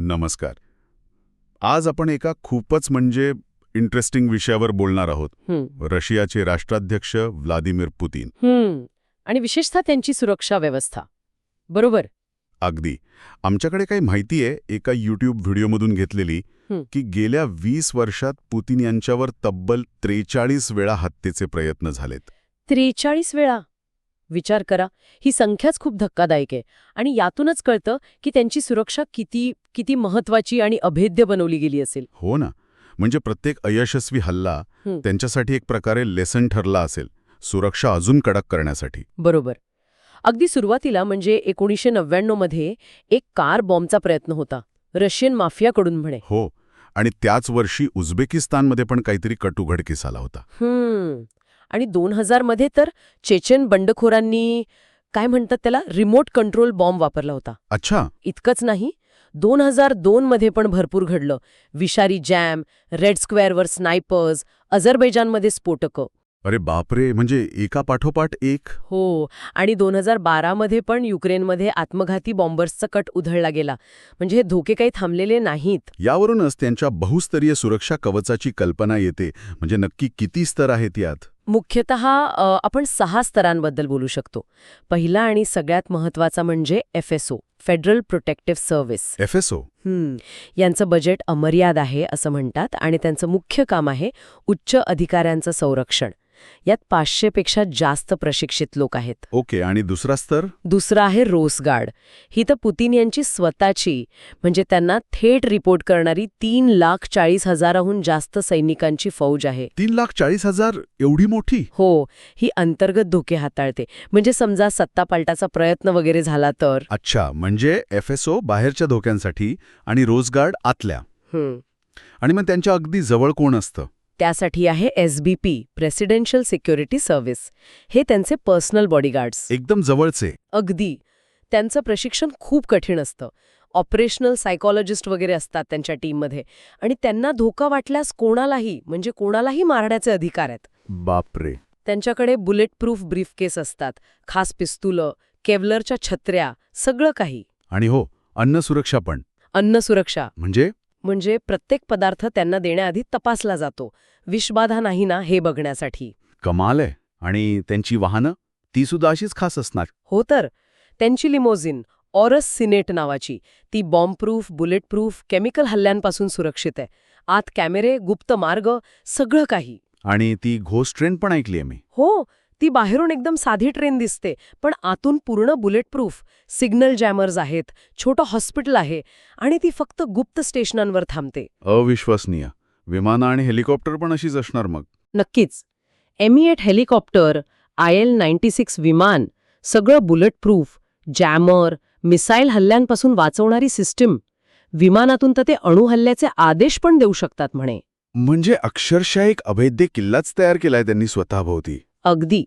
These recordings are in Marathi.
नमस्कार. आज आपण एका खूपच म्हणजे इंटरेस्टिंग विषयावर बोलणार आहोत. रशियाचे राष्ट्राध्यक्ष व्लादिमीर पुतीन. आणि विशेषतः त्यांची सुरक्षा व्यवस्था. बरोबर? अगदी. आमच्याकडे काही माहिती आहे एका यूट्यूब व्हिडिओमधून घेतलेली. की गेल्या वीस वर्षात पुतीन यांच्यावर तब्बल त्रेचाळीस वेळा हत्येचे प्रयत्न झालेत. त्रेचाळीस वेळा? विचार करा. ही संख्याच खूप धक्कादायक आहे. आणि यातूनच कळतं की त्यांची सुरक्षा किती किती महत्वाची आणि अभेद्य बनवली गेली असेल. हो ना. म्हणजे प्रत्येक अयशस्वी हल्ला. त्यांच्यासाठी एक प्रकारे लेसन ठरला असेल सुरक्षा अजून कडक करण्यासाठी. बरोबर. अगदी सुरुवातीला म्हणजे एकोणीसशे नव्याण्णवमध्ये एक कार बॉम्बचा प्रयत्न होता. रशियन माफियाकडून म्हणे. हो. आणि त्याच वर्षी उझबेकिस्तानमध्ये पण काहीतरी कट उघडकीस आला होता. हम्म आणि दोन हजारमध्ये तर चेचेन बंडखोरांनी काय म्हणतात त्याला रिमोट कंट्रोल बॉम्ब वापरला होता. अच्छा. इतकंच नाही दोन हजार दोनमध्ये पण भरपूर घडलं. विषारी जॅम रेड स्क्वेअरवर स्नायपर्स अझरबैजानमध्ये स्फोटकं. अरे बापरे म्हणजे एका पाठोपाठ एक? हो आणि दोन हजार बारामध्ये पण युक्रेनमध्ये आत्मघाती बॉम्बर्सचा कट उधळला गेला. म्हणजे हे धोके काही थांबलेले नाहीत. यावरूनच त्यांच्या बहुस्तरीय सुरक्षा कवचाची कल्पना येते. म्हणजे नक्की किती स्तर आहेत यात? मुख्यतः आपण सहा स्तरांबद्दल बोलू शकतो. पहिला आणि सगळ्यात महत्त्वाचा म्हणजे FSO federal protective service F S O hmm. यांचं बजेट अमर्याद आहे असं म्हणतात. आणि त्यांचं मुख्य काम आहे उच्च अधिकाऱ्यांचं संरक्षण. यात पाचशेपेक्षा जास्त प्रशिक्षित लोक आहेत. ओके आणि दुसरा स्तर? दुसरं आहे रोस गार्ड ही तर पुतीन यांची स्वतःची म्हणजे त्यांना थेट रिपोर्ट करणारी तीन लाख चाळीस हजाराहून जास्त सैनिकांची फौज आहे. तीन लाख चाळीस हजार एवढी मोठी? हो ही अंतर्गत धोके हाताळते. म्हणजे समजा सत्तापालटाचा प्रयत्न वगैरे झाला तर? अच्छा म्हणजे एफ बाहेरच्या धोक्यांसाठी आणि रोजगार्ड आतल्या. आणि मग त्यांच्या अगदी जवळ कोण असतं? त्यासाठी आहे एसबीपी प्रेसिडेन्शियल सिक्युरिटी सर्व्हिस हे त्यांचे पर्सनल बॉडीगार्ड्स एकदम जवळचे. अगदी. त्यांचं प्रशिक्षण खूप कठीण असतं. ऑपरेशनल सायकॉलॉजिस्ट वगैरे असतात त्यांच्या टीममध्ये आणि त्यांना धोका वाटल्यास कोणालाही म्हणजे कोणालाही मारण्याचे अधिकार आहेत. बापरे. त्यांच्याकडे बुलेट प्रूफ ब्रीफकेस असतात. खास पिस्तुलं केवलरच्या छत्र्या सगळं काही. आणि हो अन्न सुरक्षा पण. अन्न सुरक्षा. म्हणजे? म्हणजे प्रत्येक पदार्थ त्यांना देण्याआधी तपासला जातो. विषबाधा नाही ना हे बघण्यासाठी. कमाल आहे. आणि त्यांची वाहनं? ती सुद्धा अशीच खास असणार. हो तर. त्यांची लिमोझिन ऑरस सिनेट नावाची ती बॉम्बप्रूफ बुलेटप्रूफ केमिकल हल्ल्यांपासून सुरक्षित आहे. आत कॅमेरे गुप्त मार्ग सगळं काही. आणि ती घोस्ट ट्रेन पण ऐकली मी. हो. ती बाहेरून एकदम साधी ट्रेन दिसते पण आतून पूर्ण बुलेटप्रूफ सिग्नल जॅमर्स आहेत छोटं हॉस्पिटल आहे आणि ती फक्त गुप्त स्टेशनांवर थांबते. अविश्वसनीय. विमानं आणि हेलिकॉप्टर पण अशीच असणार मग. नक्कीच. M I eight helicopter I L ninety six विमान सगळं बुलेटप्रूफ जॅमर मिसाईल हल्ल्यांपासून वाचवणारी सिस्टीम. विमानातून तर ते अणुहल्ल्याचे आदेश पण देऊ शकतात म्हणे. म्हणजे अक्षरशः एक अभेद्य किल्लाच तयार केलाय त्यांनी स्वतःभोवती. अगदी.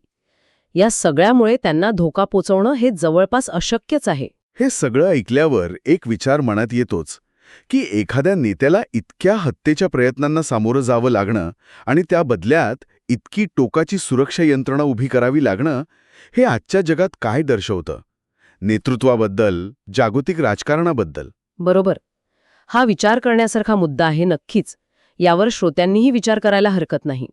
या सगळ्यामुळे त्यांना धोका पोचवणं हे जवळपास अशक्यच आहे. हे सगळं ऐकल्यावर एक विचार मनात येतोच की एखाद्या नेत्याला इतक्या हत्येच्या प्रयत्नांना सामोरं जावं लागणं आणि त्या बदल्यात इतकी टोकाची सुरक्षा यंत्रणा उभी करावी लागणं हे आजच्या जगात काय दर्शवतं? नेतृत्वाबद्दल जागतिक राजकारणाबद्दल. बरोबर. हा विचार करण्यासारखा मुद्दा आहे नक्कीच. यावर श्रोत्यांनीही विचार करायला हरकत नाही.